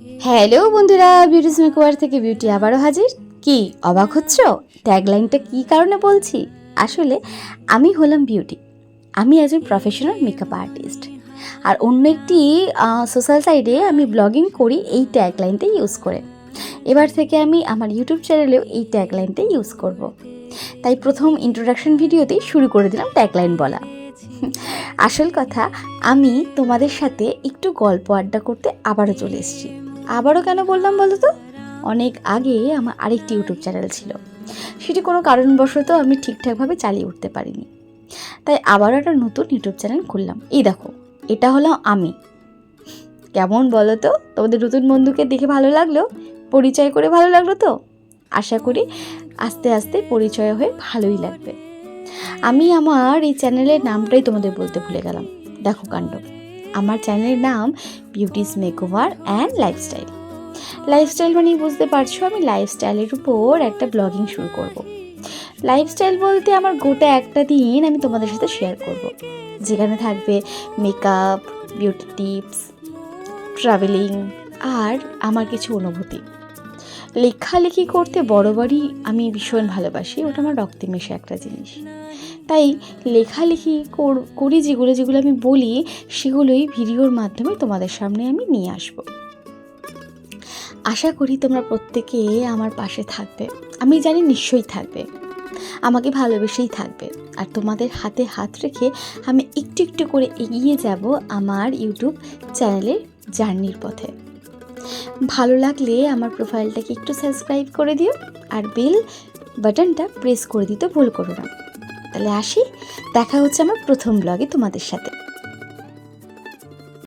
Hello বন্ধুরা beauties makeover থেকে beauty আবারও হাজির। কি, অবাক হচ্ছ? ট্যাগলাইনটা কি কারণে বলছি? আসলে আমি হলাম বিউটি আমি একজন প্রফেশনাল মেকআপ আর্টিস্ট আর অন্য একটি সোশ্যাল সাইটে আমি ব্লগিং করি, এই ট্যাগলাইনটা ইউজ করে। এবার থেকে আমি আমার ইউটিউব চ্যানেলেও এই ট্যাগলাইনটা ইউজ করব। তাই প্রথম ইন্ট্রোডাকশন ভিডিওতেই শুরু করে দিলাম ট্যাগলাইন বলা। আসল কথা, আমি তোমাদের সাথে একটু গল্প আড্ডা করতে আবারও চলে এসেছি। আবারও কেন বললাম বলো তো? অনেক আগে আমার আরেকটি ইউটিউব চ্যানেল ছিল। সেটি কোনো কারণবশত আমি ঠিকঠাকভাবে চালিয়ে উঠতে পারিনি। তাই আবারও একটা নতুন ইউটিউব চ্যানেল খুললাম। এই দেখো, এটা হলো আমি। কেমন বলো তো? তোমাদের নতুন বন্ধুকে দেখে ভালো লাগল? পরিচয় করে ভালো লাগল তো? আশা করি আস্তে আস্তে পরিচয় হয়ে ভালোই লাগবে। আমি আমার এই চ্যানেলের নামটাই তোমাদের বলতে ভুলে গেলাম। দেখো কাণ্ড। আমার চ্যানেলের নাম beauty's makeover and lifestyle lifestyle মানেই বুঝতে পারছ, আমি লাইফস্টাইলের উপর একটা ব্লগিং শুরু করব। লাইফস্টাইল বলতে আমার গোটা একটা দিন আমি তোমাদের সাথে শেয়ার করব। যেখানে থাকবে মেকআপ বিউটি টিপস ট্রাভেলিং আর আমার কিছু অনুভূতি লেখালেখি করতে বরাবরই আমি ভীষণ ভালোবাসি, ওটা আমার রক্তে মেশে একটা জিনিস। তাই লেখালেখি কর- যেগুলো যেগুলো আমি বলি, সেগুলোই ভিডিওর মাধ্যমে তোমাদের সামনে আমি নিয়ে আসব। আশা করি তোমরা প্রত্যেকে আমার পাশে থাকবে। আমি জানি নিশ্চয়ই থাকবে। আমাকে ভালোবেসেই থাকবে। আর তোমাদের হাতে হাত রেখে আমি একটু একটু করে এগিয়ে যাব আমার ইউটিউব চ্যানেলের জার্নির পথে। ভালো লাগলে আমার প্রোফাইলটাকে একটু সাবস্ক্রাইব করে দিও আর বেল বাটনটা প্রেস করে দিতে ভুল করো না। তাহলে আসি, দেখা হচ্ছে আমার প্রথম ব্লগে তোমাদের সাথে।